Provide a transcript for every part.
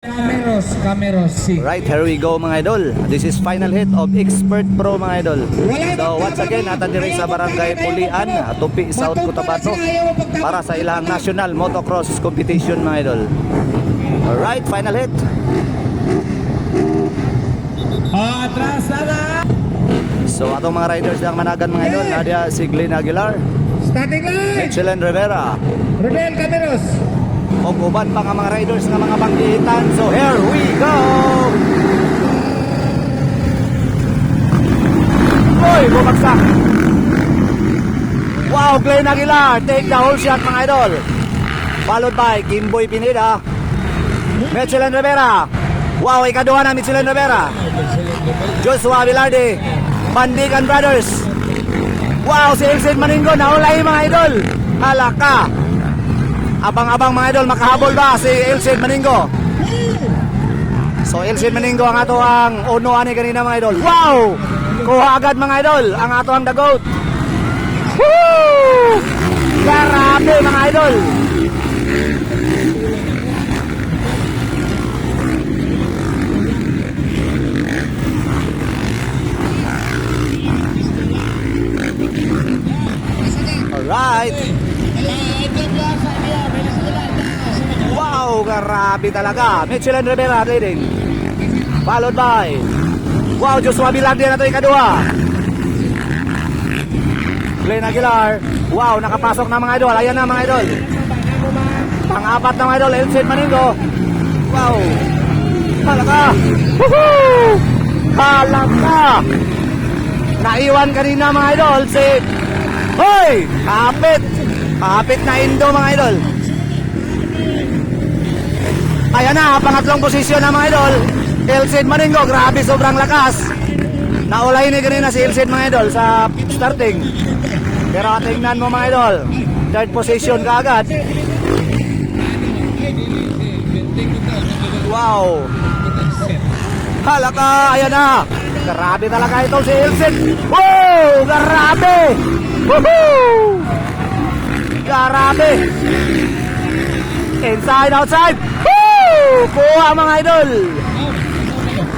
Cameros, Cameros, si. Right, here we go mga idol. This is final hit of Expert Pro mga idol. So once again, nata diri sa Barangay Pulian, Tupi, South Cotabato para sa ilang national motocross competition mga idol. Alright, final hit. Atras na. So atong mga riders ng managan mga idol, Nadia si Glenn Aguilar, Starting line. Michelin Rivera, Rodel Cameros. O uban pa nga mga riders nga mga banggitan. So here we go! Uy, bumagsak! Wow, Glenn Aguilar, take the whole shot mga idol. Followed by Kimboy Pineda, Michelin Rivera. Wow, ikaduha na Michelin Rivera. Joshua Velarde, Bandigan Brothers. Wow, si Elsin Maningo, naulay mga idol. Halaka. Abang-abang mga idol, makahabol ba si Elsin Maningo? So Elsin Maningo ang ato ang uno ani kanina mga idol. Wow! Kuha agad mga idol, ang ato ang goat. Woo! Grabe mga idol. Alright. Wow, grabe talaga. Michelin Rivera leading. Followed by Wow, Joshua Bilardi na ito ikadua. Glenn Aguilar. Wow, nakapasok na mga idol. Ayan na mga idol. Pang-apat na mga idol, Elsin Maningo. Wow. Halaka. Woohoo! Halaka. Naiwan kanina mga idol si Hoy! Kapit! Kapit na Indo mga idol. Ayan na, pangatlong posisyon na mga idol. Elsid Maningo, grabe sobrang lakas. Naulay ni kanina si Elsid mga idol sa starting. Pero tingnan mo mga idol, third position ka agad. Wow! Halaka, ayan na. Grabe talaga ito si Elsid. Wow! Grabe! Woohoo! Grabe! Inside, outside! Woo! Kuha mga idol!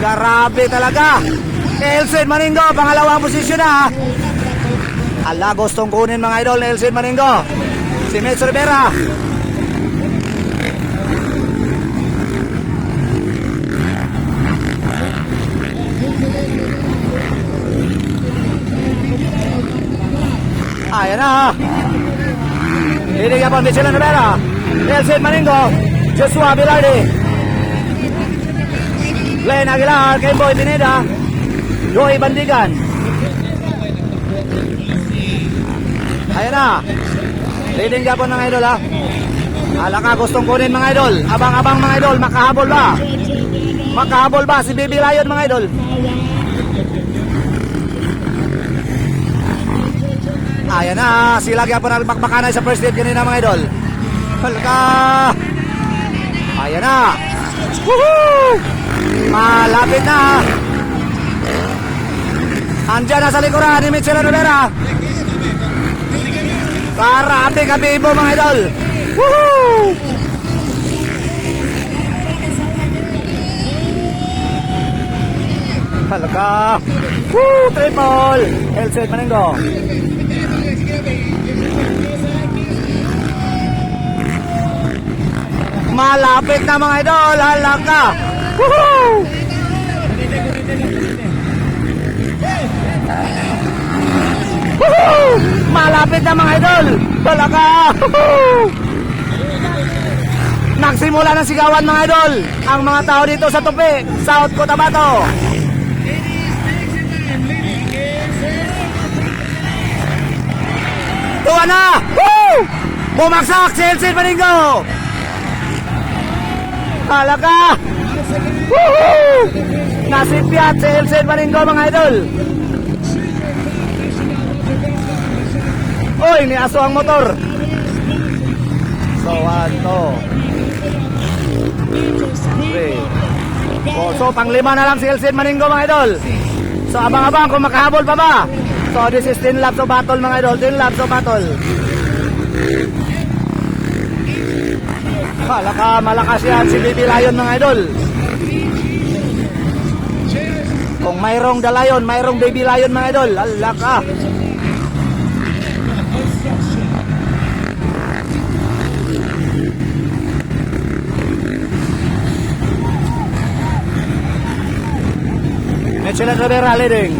Grabe talaga! Elsin Maningo, pangalawang posisyon na. Ala, gustong kunin mga idol ni Elsin Maningo. Si Mitch Rivera. Ayan na. Hilig pa Michelin Rivera. Elsin Maningo. Joshua Bilardi. Glenn Aguilar, Kemboy Pineda. Joey Bandigan. Ayan na. Leading Japon mga idol ha. Ala ka gustong kunin mga idol. Abang-abang mga idol. Makahabol ba? Makahabol ba si Bibi Lion mga idol? Ayan na, sila kaya po nagbakbakanay sa first date kanina mga idol. Halika! Ayan na! Woohoo! Malapit na! Andiyan na sa likuran ni Mitchell Rivera. Karate kabibo mga idol. Woohoo! Halika! Woo! Triple! Elset Maningo. Malapit na mga idol, halaka. Malapit na mga idol. Woohoo! Nagsimula ng sigawan mga idol, ang mga tao dito sa Tupi, South Cotabato. Tuwa na! Woo! Bumagsak si Elsin Maningo! Talaga! Woohoo! Nasipyat si Elsen Maningo mga idol. Uy, ni aso ang motor. So, one, two. Three. Oh, so, panglima na lang si Elsen Maningo mga idol. So, abang-abang kung makahabol pa ba. So, this is 10 laps of battle mga idol. 10 laps of battle. Kala ka malakas yan si Baby Lion mga idol. Kung mayroong Lion, mayroong Baby Lion mga idol. Ala ka. Michelin Rivera leading.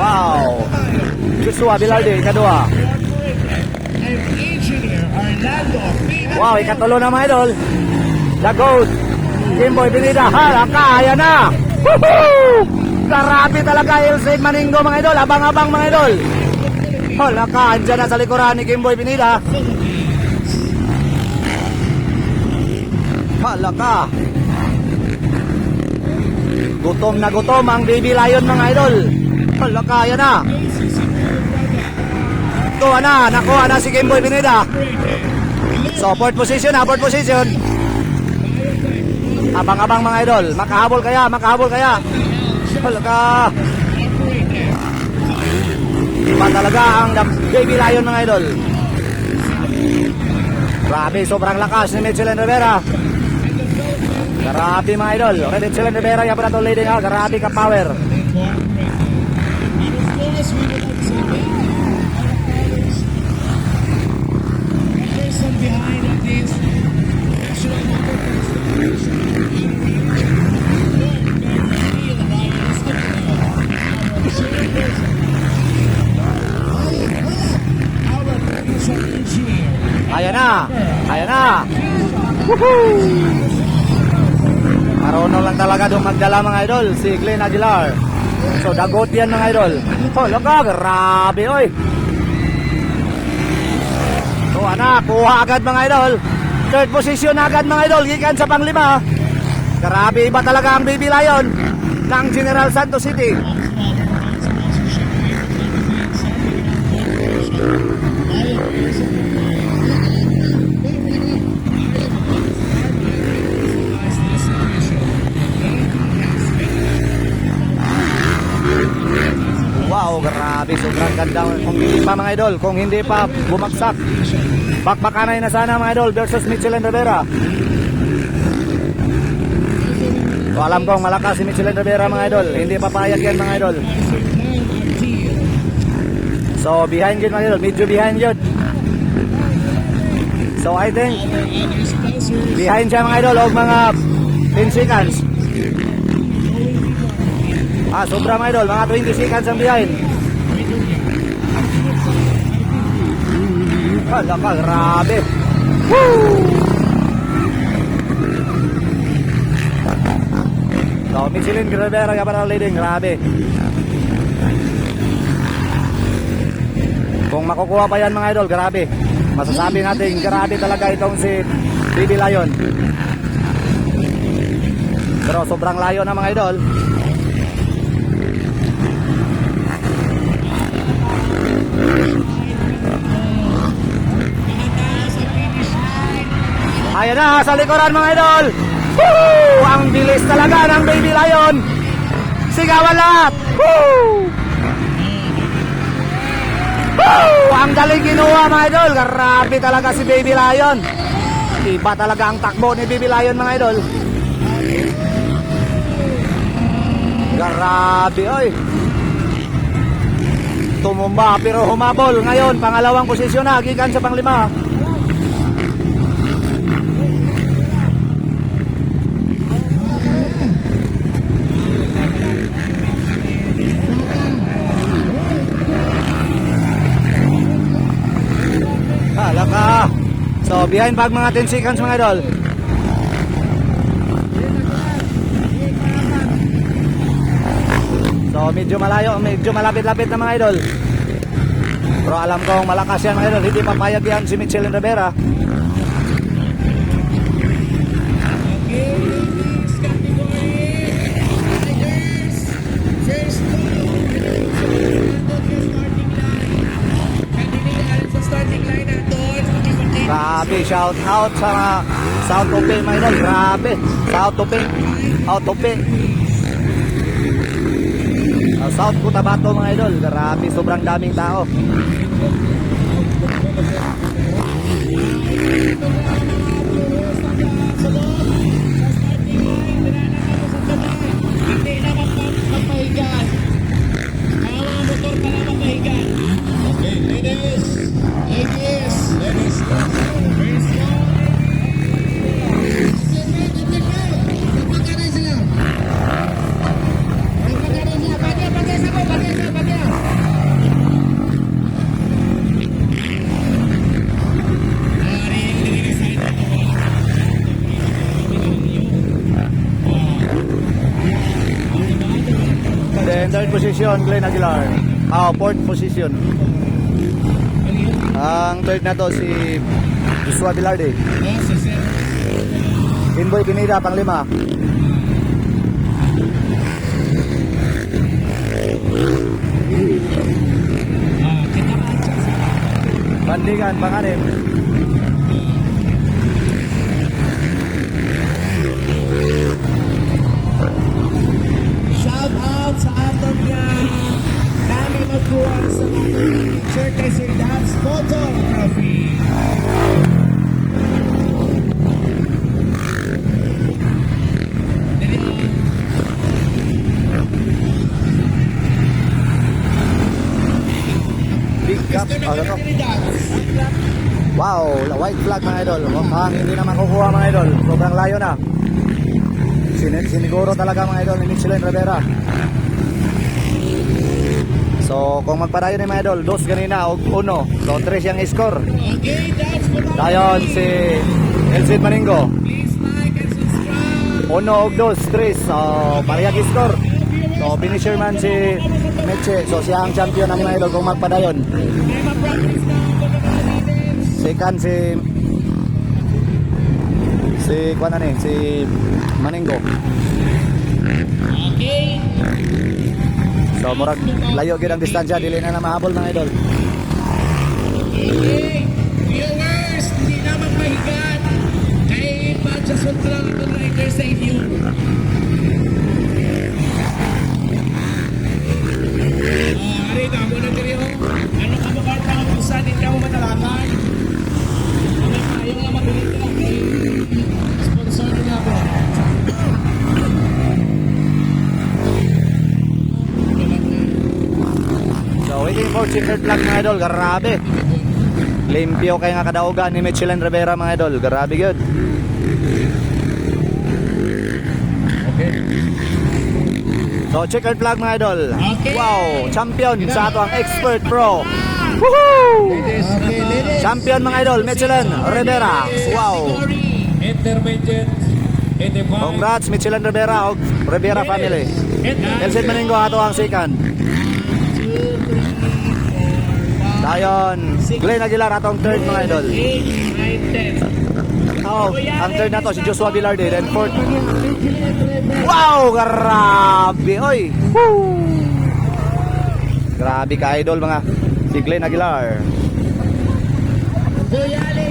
Wow. Joshua Bilardi, kadua. Wow, ikatulo na mga idol. The GOAT. Kimboy Pinida. Hala ka, ayan na. Woohoo! Karapi talaga Ilsig Maninggo mga idol. Abang-abang mga idol. Hala ka, andyan na sa likuran ni Kimboy Pinida. Hala ka. Gutom na gutom ang baby lion mga idol. Hala ka, ayan na. Nakuha na, nakuha na si Kimboy Pineda. So, fourth position fourth position. Abang-abang mga idol. Makahabol kaya, makahabol kaya. Hala ka. Iba talaga ang baby lion mga idol. Grabe, sobrang lakas ni Michelin Rivera. Grabe mga idol. Okay, Michelin Rivera, yan pa na itong leading ha. Grabe ka power. Ayan na. Ayan na. Woohoo! Marunong lang talaga doon magdala mga idol, si Glenn Aguilar. So, dagot yan mga idol. Oh, loka, grabe, oy. So, ana, kuha agad mga idol. Third position agad mga idol, gikan sa panglima. Grabe, iba talaga ang Baby Lion ng General Santos City. Wow, grabe, sobrang ganda. Mga idol, kung hindi pa bumagsak. Bakbakanay na sana mga idol versus Michelin Rivera. So, alam kong malakas si Michelin Rivera mga idol. Hindi papayag yan mga idol. So, behind yun mga idol. Medyo behind yun. So, I think, behind siya mga idol, o mga 10 seconds. Ah, sobra mga idol, mga 20 seconds ang behind. Hala ka, grabe. Woo! So, Michelin Rivera ka para leading, grabe. Kung makukuha pa yan mga idol, grabe. Masasabi natin, grabe talaga itong si Baby Lion. Pero sobrang layo na mga idol. Ayan na, sa likuran mga idol. Woo! Ang bilis talaga ng Baby Lion. Sigawan lahat. Woo! Woo! Ang galing kinuha mga idol. Grabe talaga si Baby Lion. Iba talaga ang takbo ni Baby Lion mga idol. Grabe, oy. Tumumba pero humabol ngayon. Pangalawang posisyon na, gikan sa panglima. Hala ka. So, behind bag mga 10 seconds mga idol. So, medyo malayo, medyo malapit-lapit na mga idol. Pero alam kong malakas yan mga idol. Hindi papayag yan si Michelin Rivera. Grabe, shout out sa mga South Tope mga idol. Grabe. South Tope. South Tope. Uh, South Cotabato mga idol. Grabe, sobrang daming tao. Magpapahigan. Ang mga motor ka na Then third position, Glenn Aguilar. Ah, fourth position. Ang third na to si Joshua Bilarde. Inboy Pinida, panglima. Bandigan, panganim. Shout Wow, la- white flag mga idol. Mukhang hindi naman kukuha mga idol. Sobrang layo na. Sin siniguro talaga mga idol ni Michelin Rivera. So, kung magpadayon ni mga idol, dos ganina o uno. So, tres yung score. Okay, that's. Dayon si Elsid Maningo. Please like and subscribe. Uno og dos, tres. So, parehag score. So, finisher man si Meche. So, siya ang champion ng mga idol kung magpadayon. Second si si kuan ni si Maningo. Okay. So murag layo gid ang distansya dili na na mahabol mga idol. Okay. Viewers, hindi na magpahigan. Kay Manchester lang ang rider sa inyo. Mo sa din ka mo matalakan? Ano pa yung mga magulit ka kay sponsor nila ko. So waiting for checkered flag mga idol, grabe. Limpyo kay nga kadaugan ni Michelin Rivera mga idol, grabe. Okay. So checkered flag mga idol. Okay. Wow, champion sa ato ang expert pro. Ladies. Champion mga idol, Michelin Rivera. Wow. Intermediate 85. Congrats Michelin Rivera og Rivera family. Elsid Maningo ato ang second. Dayon, Glenn Aguilar atong third mga idol. 8, 9, 10. Oh, ang third na to si Joshua Bilarde then fourth. Wow, grabe oy. Woo! Grabe ka idol mga si Glenn Aguilar. Ladies.